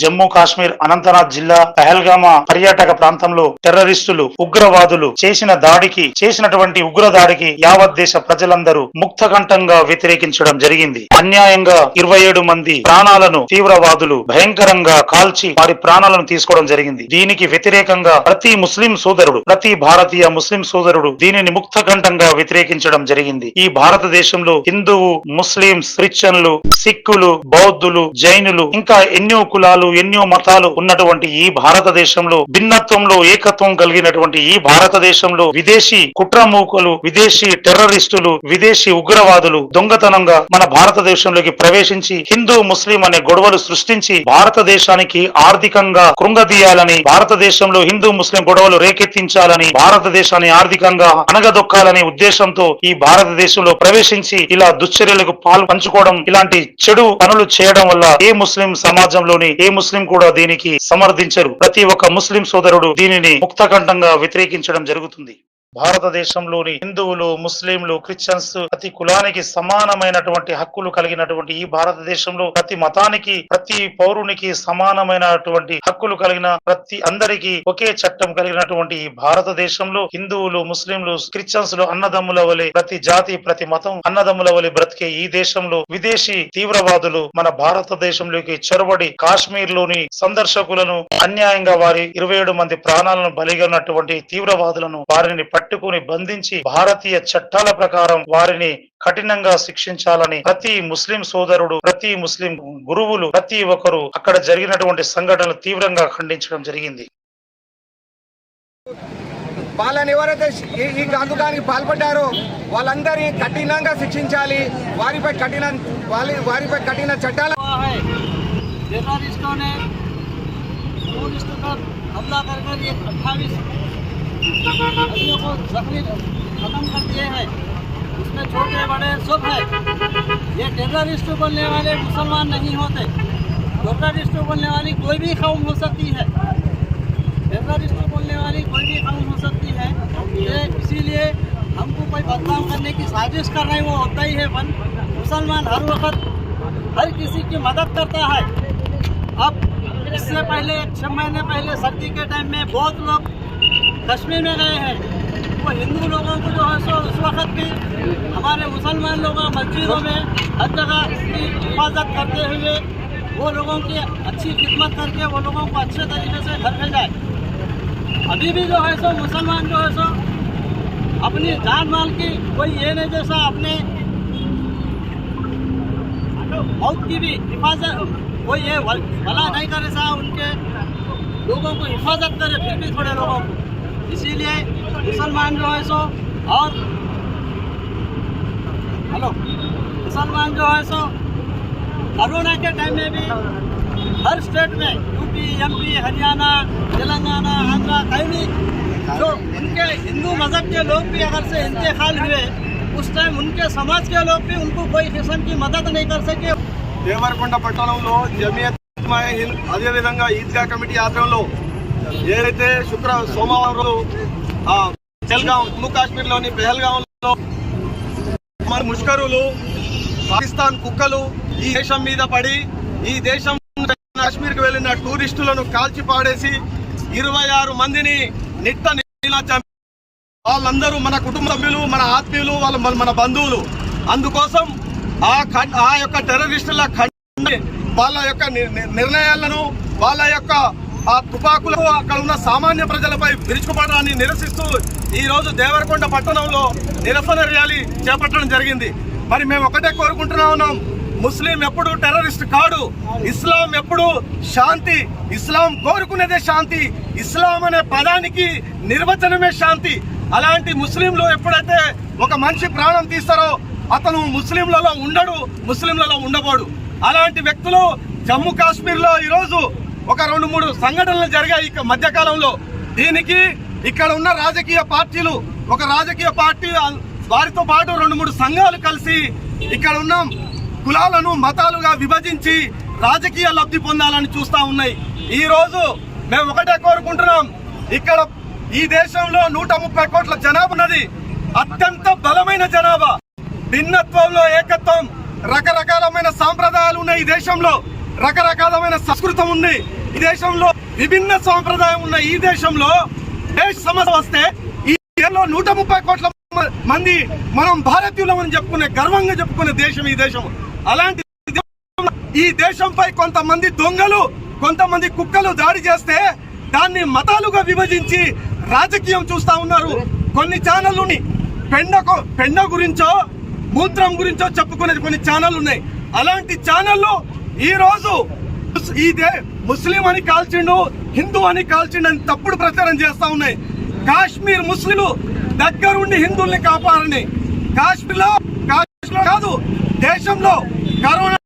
జమ్మూ కాశ్మీర్ అనంతనాగ్ జిల్లా పహల్గామా పర్యాటక ప్రాంతంలో టెర్రరిస్టులు ఉగ్రవాదులు చేసిన దాడికి చేసినటువంటి ఉగ్ర దాడికి యావత్ దేశ ప్రజలందరూ ముక్తకంఠంగా వ్యతిరేకించడం జరిగింది. అన్యాయంగా ఇరవై ఏడు మంది ప్రాణాలను తీవ్రవాదులు భయంకరంగా కాల్చి వారి ప్రాణాలను తీసుకోవడం జరిగింది. దీనికి వ్యతిరేకంగా ప్రతి ముస్లిం సోదరుడు ప్రతి భారతీయ ముస్లిం సోదరుడు దీనిని ముక్తకంఠంగా వ్యతిరేకించడం జరిగింది. ఈ భారతదేశంలో హిందువు ముస్లింస్ క్రిస్టియన్లు సిక్కులు బౌద్ధులు జైనులు ఇంకా ఎన్నో కులాలు ఎన్నో మతాలు ఉన్నటువంటి ఈ భారతదేశంలో భిన్నత్వంలో ఏకత్వం కలిగినటువంటి ఈ భారతదేశంలో విదేశీ కుట్రమూకలు విదేశీ టెర్రరిస్టులు విదేశీ ఉగ్రవాదులు దొంగతనంగా మన భారతదేశంలోకి ప్రవేశించి హిందూ ముస్లిం అనే గొడవలు సృష్టించి భారతదేశానికి ఆర్థికంగా కృంగదీయాలని భారతదేశంలో హిందూ ముస్లిం గొడవలు రేకెత్తించాలని భారతదేశాన్ని ఆర్థికంగా అనగదొక్కాలనే ఉద్దేశంతో ఈ భారతదేశంలో ప్రవేశించి ఇలా దుశ్చర్యలకు పాలు పంచుకోవడం ఇలాంటి చెడు పనులు చేయడం వల్ల ఏ ముస్లిం సమాజంలోని ఏ ముస్లిం కూడా దీనికి సమర్థించరు. ప్రతి ఒక్క ముస్లిం సోదరుడు దీనిని ముక్తకంఠంగా వ్యతిరేకించడం జరుగుతుంది. భారతదేశంలోని హిందువులు ముస్లింలు క్రిస్టియన్స్ ప్రతి కులానికి సమానమైనటువంటి హక్కులు కలిగినటువంటి ఈ భారతదేశంలో ప్రతి మతానికి ప్రతి పౌరునికి సమానమైనటువంటి హక్కులు కలిగిన ప్రతి అందరికీ ఒకే చట్టం కలిగినటువంటి ఈ భారతదేశంలో హిందువులు ముస్లింలు క్రిస్టియన్స్లు అన్నదమ్ముల వలె ప్రతి జాతి ప్రతి మతం అన్నదమ్ముల వలె బ్రతికే ఈ దేశంలో విదేశీ తీవ్రవాదులు మన భారతదేశంలోకి చొరబడి కాశ్మీర్లోని సందర్శకులను అన్యాయంగా వారి ఇరవై ఏడు మంది ప్రాణాలను బలిగొన్నటువంటి తీవ్రవాదులను వారిని పట్టుకుని బంధించి భారతీయ చట్టాల ప్రకారం వారిని కఠినంగా శిక్షించాలని ప్రతి ముస్లిం సోదరుడు ప్రతి ముస్లిం గురువులు ప్రతి ఒక్కరు అక్కడ జరిగినటువంటి సంఘటనలు తీవ్రంగా ఖండించడం జరిగింది వాళ్ళని ఎవరైతే ఈ ఈ అందుకానికి పాల్పడ్డారో వాళ్ళందరినీ కఠినంగా శిక్షించాలి వారిపై కఠిన వారి వారిపై కఠిన చట్టాల हुआ है टेररिस्टों ने टूरिस्ट पर हमला कर कर ये अट्ठाईस आदमियों को जख्मी खत्म कर दिए हैं उसमें छोटे बड़े सब है ये टेररिस्ट बोलने वाले मुसलमान नहीं होते टेररिस्ट बोलने वाली कोई भी कौम हो सकती है टेररिस्ट बोलने वाली कोई भी कौम हो सकती है ये इसीलिए हमको कोई बदनाम करने की साजिश कर रहे हैं वो होता ही है वन मुसलमान हर वक्त हर किसी की मदद करता है। अब इससे पहले, छह महीने पहले सर्दी के टाइम में बहुत लोग कश्मीर में गए हैं। वो हिंदू लोगों को जो है सो उस वक्त भी हमारे मुसलमान लोग मस्जिदों में हर जगह की हिफाजत करते हुए वो लोगों की अच्छी खिदमत करके वो लोगों को अच्छे तरीके से घर भेजाए अभी भी जो है सो मुसलमान जो है सो अपनी जान माल की कोई ये नहीं जैसा अपने मौत की भी हिफाजत, कोई ये भला नहीं करे सा उनके लोगों को हिफाजत करे, फिर भी थोड़े लोगों को। इसीलिए मुसलमान जो है सो और हेलो मुसलमान जो है सो कोरोना के टाइम में भी हर स्टेट में यूपी एमपी हरियाणा तेलंगाना आंध्रा कहीं भी जो उनके हिंदू मजहब के लोग भी अगर से इंतकाल हुए उस टाइम उनके समाज के लोग भी उनको कोई किस्म की मदद नहीं कर सके దేవరకొండ పట్టణంలో జమియత్ ఉలమాయే హింద్ అదేవిధంగా ఈద్గా కమిటీ ఆధ్వర్యంలో ఏదైతే శుక్ర సోమవారం రోజు పెహల్గాం జమ్మూ కాశ్మీర్లోని పెహల్గాంలో మన ముష్కరులు పాకిస్తాన్ కుక్కలు ఈ దేశం మీద పడి ఈ దేశం కాశ్మీర్కి వెళ్ళిన టూరిస్టులను కాల్చి పాడేసి ఇరవై ఆరు మందిని నిట్ట చంపి వాళ్ళందరూ మన కుటుంబ సభ్యులు మన ఆత్మీయులు వాళ్ళ మన- మన బంధువులు. అందుకోసం ఆ ఖండ్ ఆ యొక్క టెర్రరిస్టుల ఖండ వాళ్ళ యొక్క నిర్ణయాలను వాళ్ళ యొక్క ఆ తుపాకులు అక్కడ ఉన్న సామాన్య ప్రజలపై విరుచుకుపడడాన్ని నిరసిస్తూ ఈ రోజు దేవరకొండ పట్టణంలో నిరసన ర్యాలీ చేపట్టడం జరిగింది. మరి మేము ఒకటే కోరుకుంటున్నా ఉన్నాం. ముస్లిం ఎప్పుడు టెర్రరిస్ట్ కాడు. ఇస్లాం ఎప్పుడు శాంతి ఇస్లాం కోరుకునేదే శాంతి ఇస్లాం అనే పదానికి నిర్వచనమే శాంతి. అలాంటి ముస్లింలు ఎప్పుడైతే ఒక మనిషి ప్రాణం తీస్తారో అతను ముస్లింలలో ఉండడు ముస్లింలలో ఉండబోడు. అలాంటి వ్యక్తులు జమ్మూ కాశ్మీర్లో ఈరోజు ఒక రెండు మూడు సంఘటనలు జరిగాయి ఇక మధ్యకాలంలో. దీనికి ఇక్కడ ఉన్న రాజకీయ పార్టీలు ఒక రాజకీయ పార్టీ వారితో పాటు రెండు మూడు సంఘాలు కలిసి ఇక్కడ ఉన్న కులాలను మతాలుగా విభజించి రాజకీయ లబ్ధి పొందాలని చూస్తా ఉన్నాయి. ఈ రోజు మేము ఒకటే కోరుకుంటున్నాం. ఇక్కడ ఈ దేశంలో నూట ముప్పై కోట్ల జనాభా ఉన్నది. అత్యంత బలమైన జనాభా. భిన్నత్వంలో ఏకత్వం రకరకాలమైన సాంప్రదాయాలు ఉన్నాయి ఈ దేశంలో రకరకాలమైన సంస్కృతం ఉంది. ఈ దేశంలో విభిన్న సాంప్రదాయం ఉన్న ఈ దేశంలో దేశ సమస్య వస్తే ఈ నూట ముప్పై కోట్ల మంది మనం భారతీయులమని చెప్పుకునే గర్వంగా చెప్పుకునే దేశం ఈ దేశం. అలాంటి ఈ దేశంపై కొంతమంది దొంగలు కొంతమంది కుక్కలు దాడి చేస్తే దాన్ని మతాలుగా విభజించి రాజకీయం చూస్తా ఉన్నారు. కొన్ని ఛానళ్ళు పెండకు పెండ గురించో మూత్రం గురించో చెప్పుకునే కొన్ని ఛానళ్ళు ఉన్నాయి అలాంటి ఛానళ్ళు ఈ రోజు ఇదే ఈ దే ముస్లిం అని కాల్చిండు హిందూ అని కాల్చిండు అని తప్పుడు ప్రచారం చేస్తా ఉన్నాయి. కాశ్మీర్ ముస్లింలు దగ్గరుండి హిందువుల్ని కాపాడని కాశ్మీర్లో కాశ్మీర్ కాదు దేశంలో కరోనా